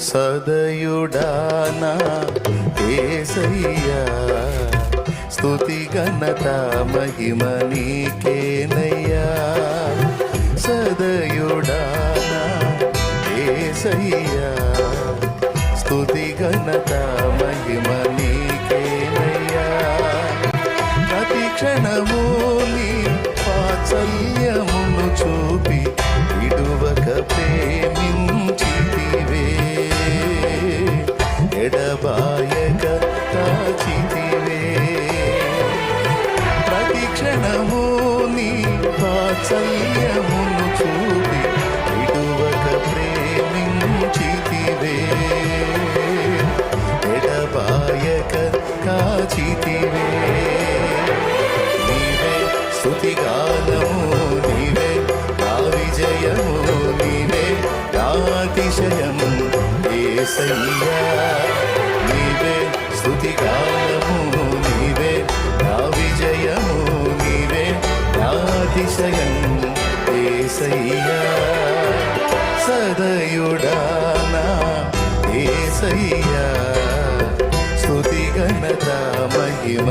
సదయుడానా ఏసయ్యా స్తుతి ఘనత మహిమ నీకేనయ్యా. సదయుడానా ఏసయ్యా స్తుతి ఘనత మహిమ నీకేనయ్యా. ప్రతి క్షణము నీ వాత్సల్యమును చూపి విడువక ప్రేమ ఎడబాయక కాచితివే ప్రతి క్షణము నీ వాత్సల్యమును చూపి విడువక ప్రేమించితివే. ఎడబాయక కాచితివే నీవే స్తుతిగానము నీవే నా విజయము నీవే నాతిశయము ఏసయ్యా. నీవే స్తుతిగానము నీవే నా విజయము నీవే నాతిశయం ఏసయ్యా. సదయుడానా ఏసయ్యా. స్తుతి ఘనత మహిమ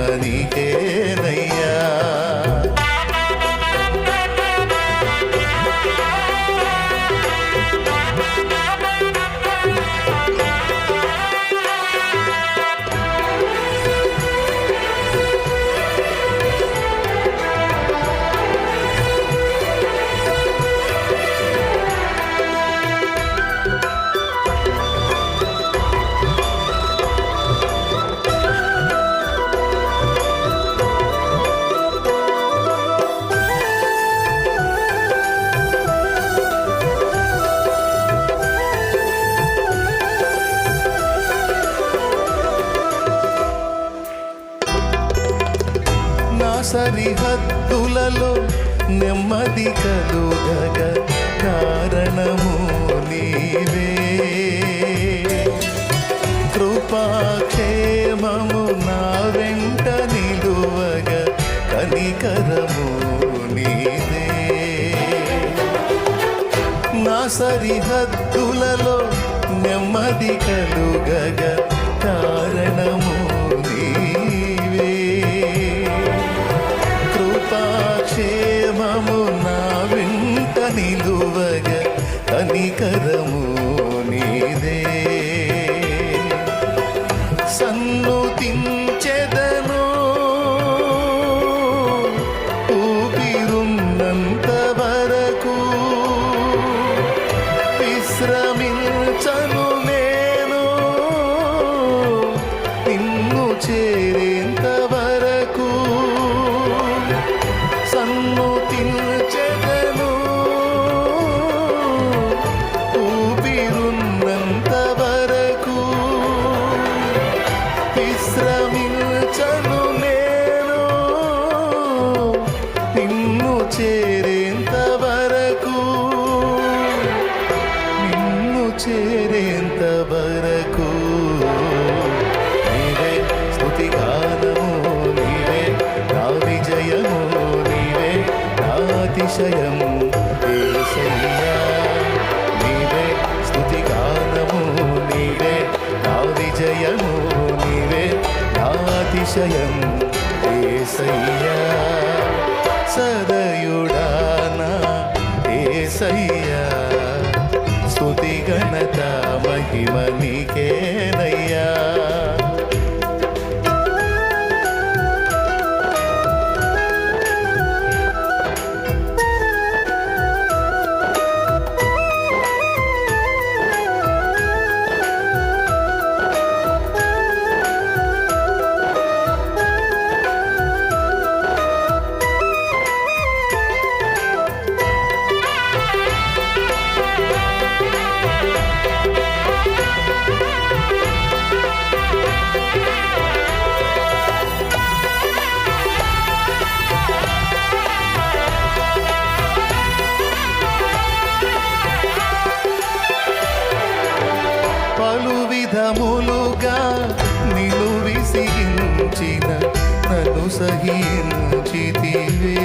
సరిహద్దులలో నెమ్మది కలుగగ కారణము నీవే. కృపాక్షేమము నా వెంట నిలువగ కనికరము నీవే. నా సరిహద్దులలో నెమ్మది కలుగగ కారణము సహించితివే.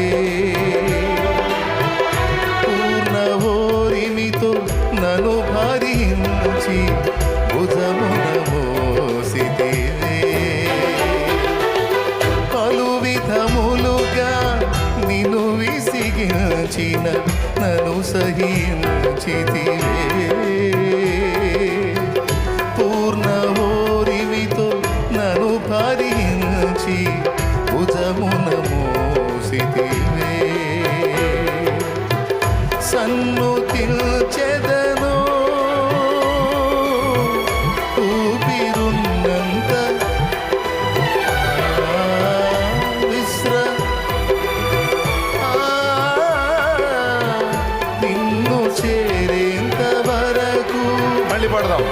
పూర్ణ ఓరిమితో నను భరించి భుజమున మోసితివే. పలు విధములుగా నిను విసిగించిన నను సహించితివే. నిన్ను తిల్చెదను ఊపిరున్నంత విశ్ర నిన్ను చేరేంత వరకు. మళ్ళీ పడదాం.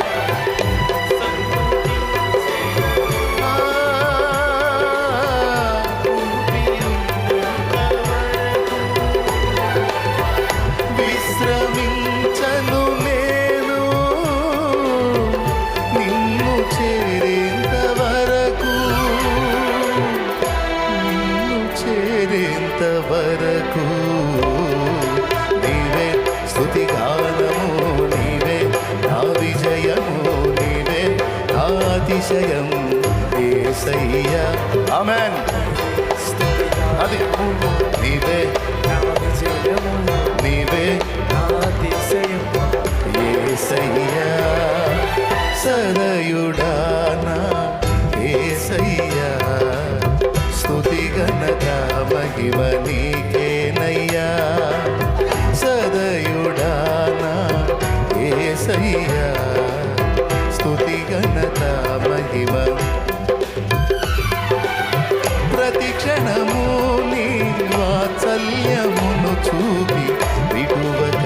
విశ్రమించను నేను. నిన్ను చేరేంత వరకు నిన్ను చేరేంత వరకు నీవే స్తుతి గానము నీవే నా విజయము నీవే నా అతిశయం ఏసయ్య ఆమెన్. అది నీవే నీవే నా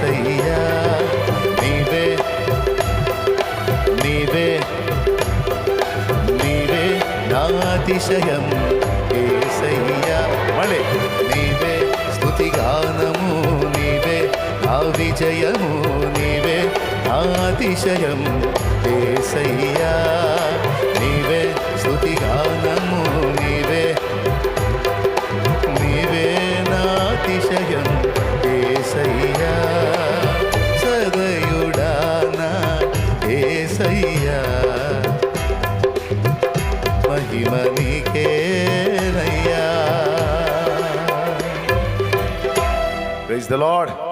ఏసయ్యా నీవే నీవే నీవే నా అతిశయం. ఏసయ్యా మళ్ళీ. నీవే స్థుతిగానము నీవే నా విజయము నీవే నా అతిశయం. ఏసయ్యా నీవే the Lord.